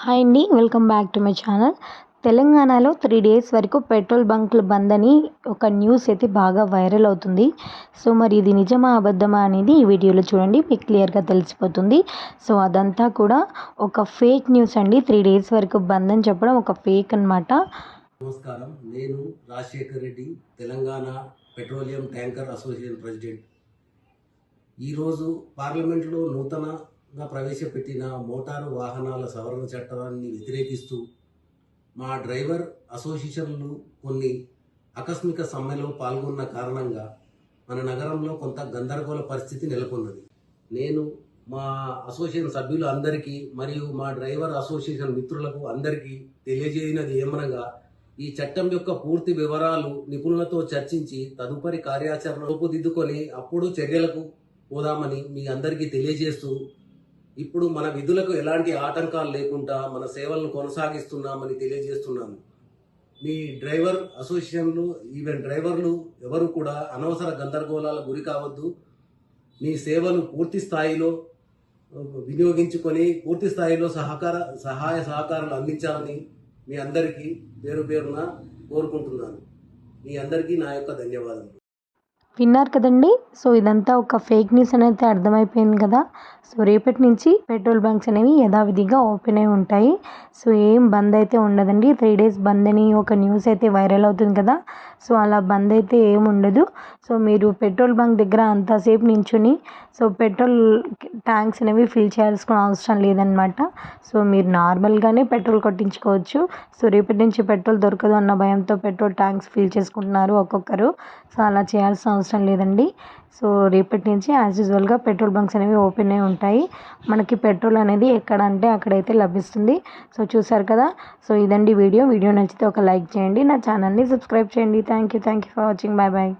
Hi అండి welcome back to my channel. తెలంగాణలో three days వరకు పెట్రోల్ బంకులు బంద్ అని ఒక న్యూస్ అయితే బాగా వైరల్ అవుతుంది. సో మరి ఇది నిజమా అబద్ధమా అనేది ఈ వీడియోలో చూడండి మీకు క్లియర్గా తెలిసిపోతుంది. సో అదంతా కూడా ఒక ఫేక్ న్యూస్ అండి. త్రీ డేస్ వరకు బంద్ అని చెప్పడం ఒక ఫేక్ అనమాట నమస్కారం. నేను Rajasekhar Reddy Telangana petroleum tanker association president. ఈరోజు పార్లమెంట్లో నూతనంగా ప్రవేశపెట్టిన మోటారు వాహనాల సవరణ చట్టాన్ని వ్యతిరేకిస్తూ మా డ్రైవర్ అసోసియేషన్లు కొన్ని ఆకస్మిక సమ్మెలో పాల్గొన్న కారణంగా మన నగరంలో కొంత గందరగోళ పరిస్థితి నెలకొన్నది నేను మా అసోసియేషన్ సభ్యులు అందరికీ మరియు మా డ్రైవర్ అసోసియేషన్ మిత్రులకు అందరికీ తెలియజేయనది ఏమనగా ఈ చట్టం యొక్క పూర్తి వివరాలు నిపుణులతో చర్చించి తదుపరి కార్యాచరణ రూపుదిద్దుకొని అప్పుడు చర్యలకు పోదామని మీ అందరికీ తెలియజేస్తూ ఇప్పుడు మన విధులకు ఎలాంటి ఆటంకాలు లేకుండా మన సేవలను కొనసాగిస్తున్నామని తెలియజేస్తున్నాము మీ డ్రైవర్ అసోసియేషన్లు ఈవెన్ డ్రైవర్లు ఎవరు కూడా అనవసర గందరగోళాల గురి కావద్దు. మీ సేవలు పూర్తి స్థాయిలో వినియోగించుకొని పూర్తి స్థాయిలో సహకార సహాయ సహకారాలు అందించాలని మీ అందరికీ పేరు పేరున కోరుకుంటున్నాను. మీ అందరికీ నా యొక్క ధన్యవాదాలు విన్నారు కదండి. సో ఇదంతా ఒక ఫేక్ న్యూస్ అనేది అర్థమైపోయింది కదా. సో రేపటి నుంచి పెట్రోల్ బంక్స్ అనేవి యథావిధిగా ఓపెన్ అయి ఉంటాయి. సో ఏం బంద్ అయితే ఉండదండి. త్రీ డేస్ బంద్ అని ఒక న్యూస్ అయితే వైరల్ అవుతుంది కదా. సో అలా బంద్ అయితే ఏం ఉండదు. సో మీరు పెట్రోల్ బంక్ దగ్గర అంతసేపు నించుని సో పెట్రోల్ ట్యాంక్స్ అనేవి ఫిల్ చేయాల్సిన అవసరం లేదనమాట సో మీరు నార్మల్గానే పెట్రోల్ కొట్టించుకోవచ్చు. సో రేపటి నుంచి పెట్రోల్ దొరకదు అన్న భయంతో పెట్రోల్ ట్యాంక్స్ ఫిల్ చేసుకుంటున్నారు ఒక్కొక్కరు. సో అలా చేయాల్సిన అవసరం అవసరం లేదండి. సో రేపటి నుంచి యాజ్ యూజువల్గా పెట్రోల్ బంక్స్ అనేవి ఓపెన్ అయి ఉంటాయి. మనకి పెట్రోల్ అనేది ఎక్కడ అంటే అక్కడైతే లభిస్తుంది. సో చూసారు కదా? సో ఇదండి వీడియో. వీడియో నచ్చితే ఒక లైక్ చేయండి. నా ఛానల్ని సబ్స్క్రైబ్ చేయండి. Thank you thank you for watching bye bye